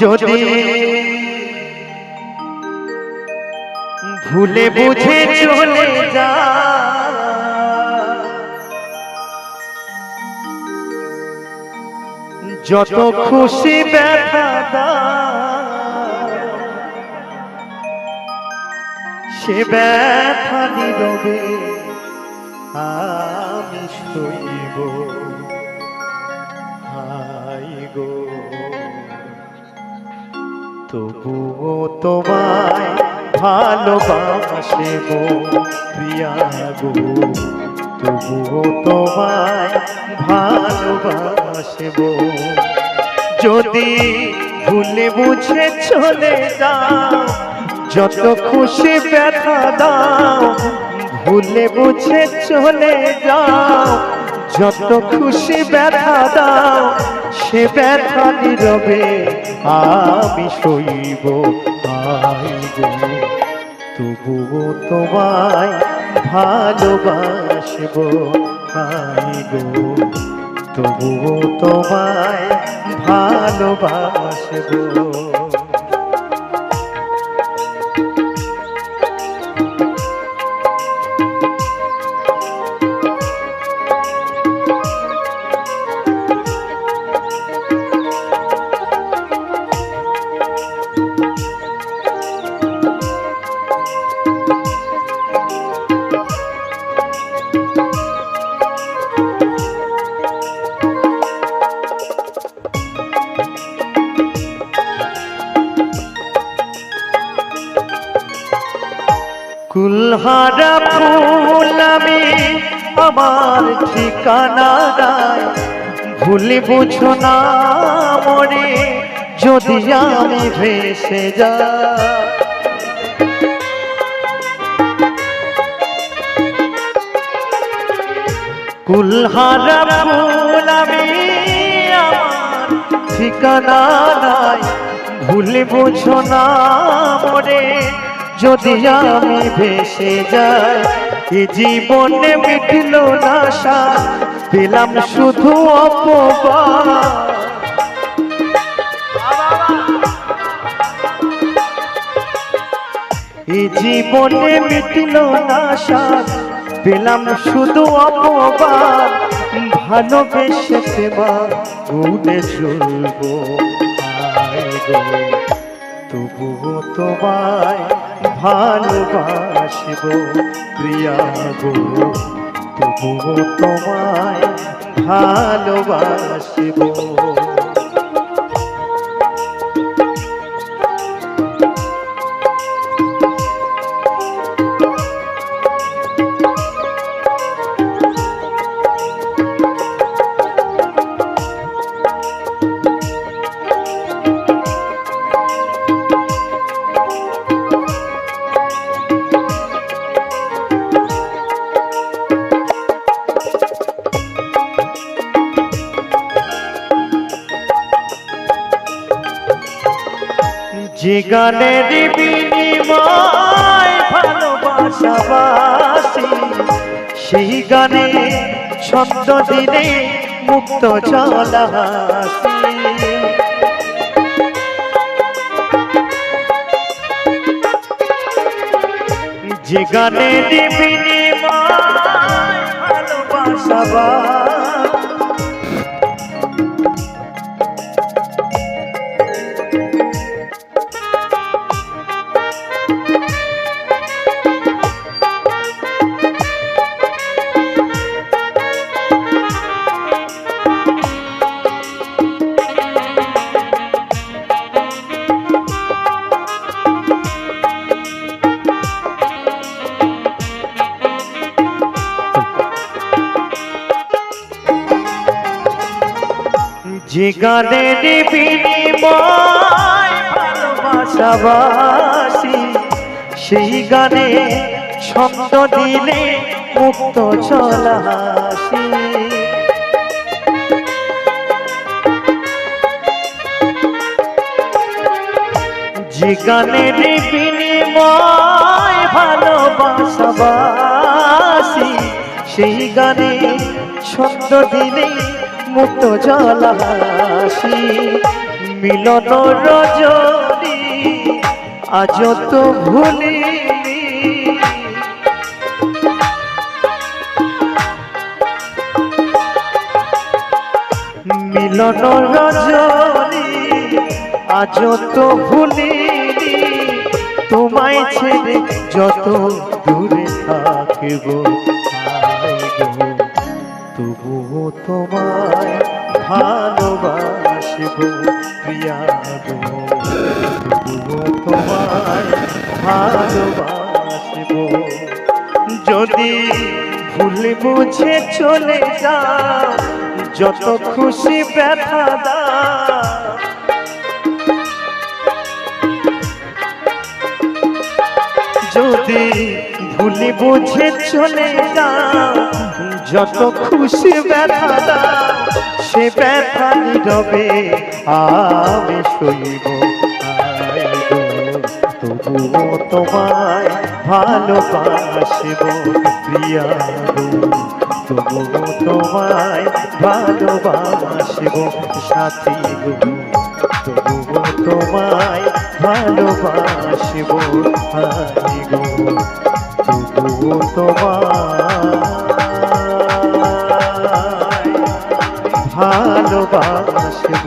যদি ভুলে বুঝে চলে যা। যত খুশি ব্যথা সে ব্যথা নীরবে আমি সইব। হাই গো। তবুও তোমায় ভালোবাসে গো, প্রিয়া গো। তবুও তোমায় ভালোবাসে গো। যদি ভুলে বুঝে চলে যাও, যত খুশি ব্যথা দাও, ভুলে বুঝে চলে যাও, যত খুশি ব্যথা দাও, সে ব্যথা নীরবে আমি সইব আই গো। তবুও তোমায় ভালোবাসব আই গো। তবুও তোমায় ভালোবাসব। কুলহারা ফুল আমি আমার ঠিকানা নাই। ভুলে বুঝো না মরে যদি আমি ভেসে যা কুলহারা ফুল আমি ঠিকানা নাই। ভুলে বুঝো না মরে যদি আমি ভেসে যাই, এ জীবনে মিটল না সার, পেলাম শুধু অপবাদ। এ জীবনে মিটল না সার, পেলাম শুধু অপবাদ। ভালোবেসে দেবা উড়ে চলবো তবুও তোমায় ভালোবাসব প্রিয়া গো তবুও তোমায় ভালোবাসব। যে গানের বিনিময় ভালোবাসাবাসি সেই গানে ছন্দ দিনে মুক্ত চলাহাসি যে গানের বিনিময় ভালোবাসাবাসি গানের বিনিময় ভালোবাসাবাসি। সেই গানে ছন্দ দিলে মুক্ত চলাহাসি। যে গানের বিনিময় ভালোবাসাবাসি, সেই গানে ছন্দ দিলে মুক্ত জলাহাসি মিলন রজনী আজ তো ভুলিনি। মিলন রজনী আজ তো ভুলিনি। তোমায় ছেড়ে যত দূরে থাকিব তোমায় ভালোবাসব, প্রিয়া গো। তোমায় ভালোবাসব। যদি ভুল বুঝে চলে যা যত খুশি ব্যথা দা বুঝে চলে যা যত খুশি ব্যথা সে ব্যথা নীরবে আমি গো, তবুও তোমায় ভালোবাসব প্রিয়া তবুও তোমায় ভালোবাসব সাথী গো। তবুও তোমায় ভালোবাসব গো তবুও তোমায় ভালোবাসব।